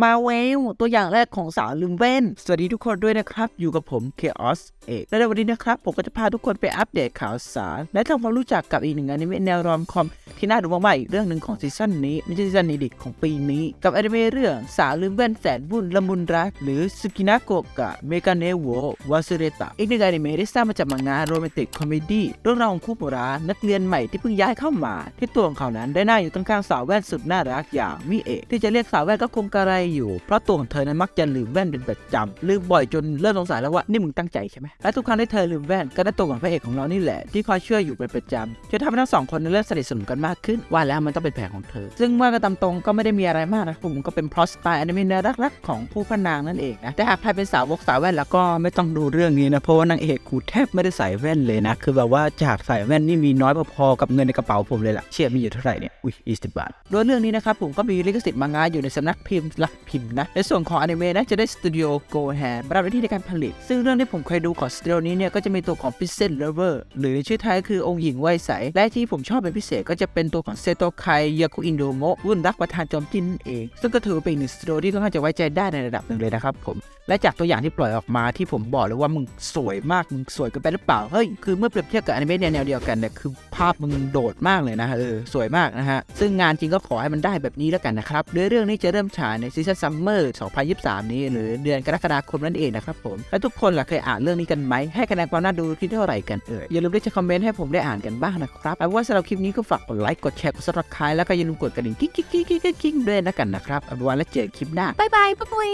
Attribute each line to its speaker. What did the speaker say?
Speaker 1: มาเวลตัวอย่างแรกของสาวลืมเว้น สวัสดีทุกคนด้วยนะครับ อยู่กับผม Chaos เอกและในวันนี้นะครับ ผมก็จะพาทุกคนไปอัปเดตข่าวสาร และทำความรู้จักกับอีกหนึ่งอนิเมะแนวรอมคอม ที่น่าดูมากๆอีกเรื่องหนึ่งของซีซั่นนี้ไม่ใช่ซีซั่นนี้ดิของปีนี้ กับอนิเมะเรื่องสาวลืมแว่นแสนวุ่นละมุนรัก หรือสกินาโกกะเมกาเนโววาซเรตะอีกหนึ่งอนิเมะที่สร้างมาจากมังงะโรแมนติกคอมเมดี้เรื่องราวของคู่โบราณนักเรียนใหม่ที่เพิ่งย้ายเข้ามา ที่ตัวของเขานั้นได้นั่งอยู่ข้างๆสาวแว่นสุดน่ารักอย่างมิเอะที่จะเรียกสาวแว่นก็คงกระไรอยู่เพราะตัวของเธอนั้นมักจะลืมแว่นเป็นประจำลืมบ่อยจนเริ่มสงสัยแล้วว่านี่มึงตั้งใจใช่ไหมและทุกครั้งที่เธอลืมแว่นก็ได้ตัวของพระเอกของเรานี่แหละที่คอยช่วยอยู่เป็นประจำจนทำให้ทั้งสองคนนั้นเริ่มสนิทสนมกันมากขึ้นว่าแล้วมันต้องเป็นแผนของเธอ ซึ่งว่าก็ตามตรงก็ไม่ได้มีอะไรมากนะผมก็เป็นพลอตสไตล์อนิเมะรักๆของผู้พระนางนั่นเองนะแต่หากใครเป็นสาวกสาวแว่นแล้วก็ไม่ต้องดูเรื่องนี้นะเพราะว่านางเอกกูแทบไม่ได้ใส่แว่นเลยนะคือแบบว่าจากใส่แว่นนี่มีน้อยพอๆกับเงินในกระเป๋าผมเลยล่ะเชื่อมีอยู่เท่าไหร่เนี่ยอุ้ยยี่สิบบาทโดยเรื่องนี้นะครับผมก็มีลิขสิทธิ์มังงะอยู่ในสำนักพิมพ์หลักพิมพ์นะในส่วนของอนิเมะนะจะได้สตูดิโอโกแฮมารับหน้าที่ในการผลิต ซึ่งเรื่องที่ผมเคยดูของสตูดิโอนี้เนี่ยก็จะมีตัวของ p i เซนเลเวอร์หรือชื่อไทยคือองค์หญิงวัยใสและที่ผมชอบเป็นพิเศษก็จะเป็น็นตัวของเซโตไคยาคุอินโดโมะรุ่นรักประธานจอมจินนั่นเอง ซึ่งก็ถือเป็นอีกหนึ่งสตูดิโอที่ค่อนข้างจะไว้ใจได้ในระดับหนึ่งเลยนะครับผมและจากตัวอย่างที่ปล่อยออกมาที่ผมบอกเลยว่ามึงสวยมากมึงสวยกันไปหรือเปล่าเฮ้ยคือเมื่อเปรียบเทียบกับอนิเมะแนวเดียวกันเนี่ยคือภาพมึงโดดมากเลยนะเออสวยมากนะฮะซึ่งงานจริงก็ขอให้มันได้แบบนี้แล้วกันนะครับเนื้อเรื่องนี้จะเริ่มฉายในซีซั่นซัมเมอร์ 2023 นี้หรือเดือนกรกฎาคมนั่นเองนะครับผมและทุกคนล่ะเคยอ่านเรื่องนี้กันไหมให้คะแนนความน่าดูที่เท่าไหร่กันเอ่ยอย่าลืมที่จะคอมเมนต์ให้ผมได้อ่านกันบ้างนะครับเอาว่าสำหรับคลิปนี้ก็ฝากกดไลค์กดแชร์กดซับสไครต์แล้วก็อย่าลืมกดกระดิ่งกิ๊กกิ๊กกิ๊กกิ๊กกิ๊กด้วยนะกันนะครับเอาเป็นว่าแล้วเจอกันคลิปหน้า
Speaker 2: บายบายปุ๊บปุย